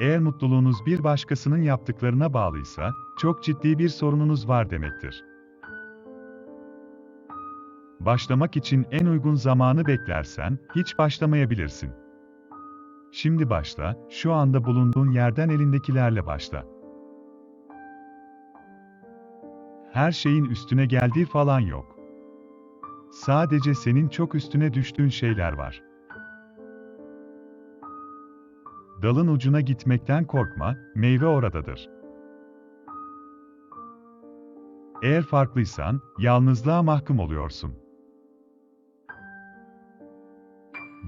Eğer mutluluğunuz bir başkasının yaptıklarına bağlıysa, çok ciddi bir sorununuz var demektir. Başlamak için en uygun zamanı beklersen, hiç başlamayabilirsin. Şimdi başla, şu anda bulunduğun yerden elindekilerle başla. Her şeyin üstüne geldiği falan yok. Sadece senin çok üstüne düştüğün şeyler var. Dalın ucuna gitmekten korkma, meyve oradadır. Eğer farklıysan, yalnızlığa mahkum oluyorsun.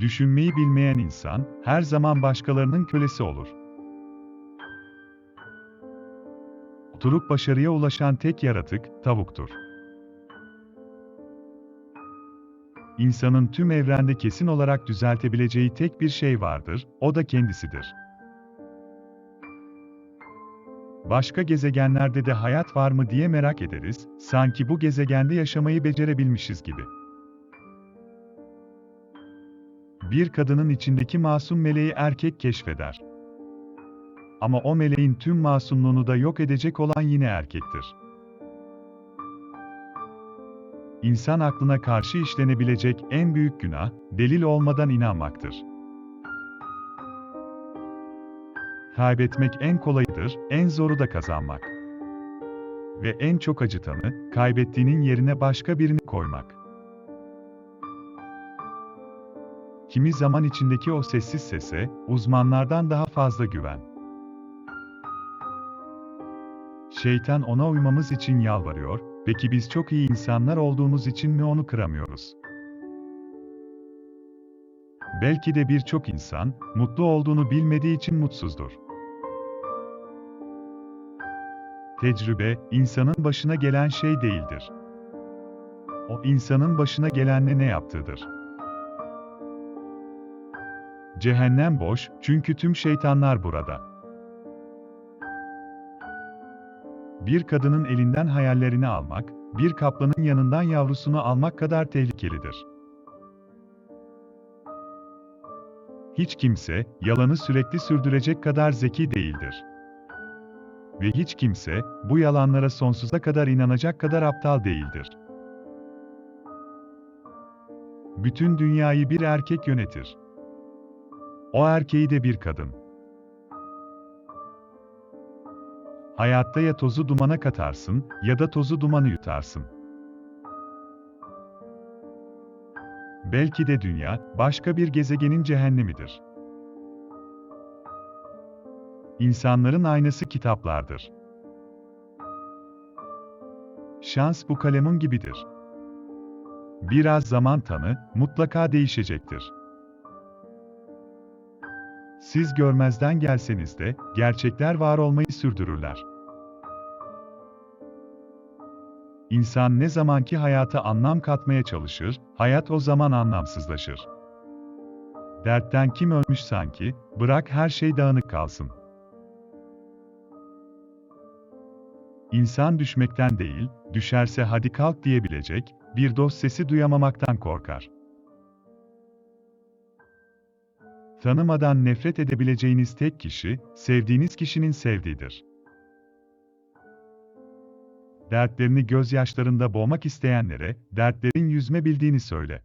Düşünmeyi bilmeyen insan, her zaman başkalarının kölesi olur. Oturup başarıya ulaşan tek yaratık, tavuktur. İnsanın tüm evrende kesin olarak düzeltebileceği tek bir şey vardır, o da kendisidir. Başka gezegenlerde de hayat var mı diye merak ederiz, sanki bu gezegende yaşamayı becerebilmişiz gibi. Bir kadının içindeki masum meleği erkek keşfeder. Ama o meleğin tüm masumluğunu da yok edecek olan yine erkektir. İnsan aklına karşı işlenebilecek en büyük günah, delil olmadan inanmaktır. Kaybetmek en kolayıdır, en zoru da kazanmak. Ve en çok acıtanı, kaybettiğinin yerine başka birini koymak. Kimi zaman içindeki o sessiz sese, uzmanlardan daha fazla güven. Şeytan ona uymamız için yalvarıyor, peki biz çok iyi insanlar olduğumuz için mi onu kıramıyoruz? Belki de birçok insan, mutlu olduğunu bilmediği için mutsuzdur. Tecrübe, insanın başına gelen şey değildir. O insanın başına gelenle ne yaptığıdır. Cehennem boş, çünkü tüm şeytanlar burada. Bir kadının elinden hayallerini almak, bir kaplanın yanından yavrusunu almak kadar tehlikelidir. Hiç kimse, yalanı sürekli sürdürecek kadar zeki değildir. Ve hiç kimse, bu yalanlara sonsuza kadar inanacak kadar aptal değildir. Bütün dünyayı bir erkek yönetir. O erkeği de bir kadın. Hayatta ya tozu dumana katarsın, ya da tozu dumanı yutarsın. Belki de dünya, başka bir gezegenin cehennemidir. İnsanların aynası kitaplardır. Şans bu kalemun gibidir. Biraz zaman tanı, mutlaka değişecektir. Siz görmezden gelseniz de, gerçekler var olmayı sürdürürler. İnsan ne zamanki hayata anlam katmaya çalışır, hayat o zaman anlamsızlaşır. Dertten kim ölmüş sanki, bırak her şey dağınık kalsın. İnsan düşmekten değil, düşerse hadi kalk diyebilecek, bir dost sesi duyamamaktan korkar. Tanımadan nefret edebileceğiniz tek kişi, sevdiğiniz kişinin sevdiğidir. Dertlerini gözyaşlarında boğmak isteyenlere, dertlerin yüzme bildiğini söyle.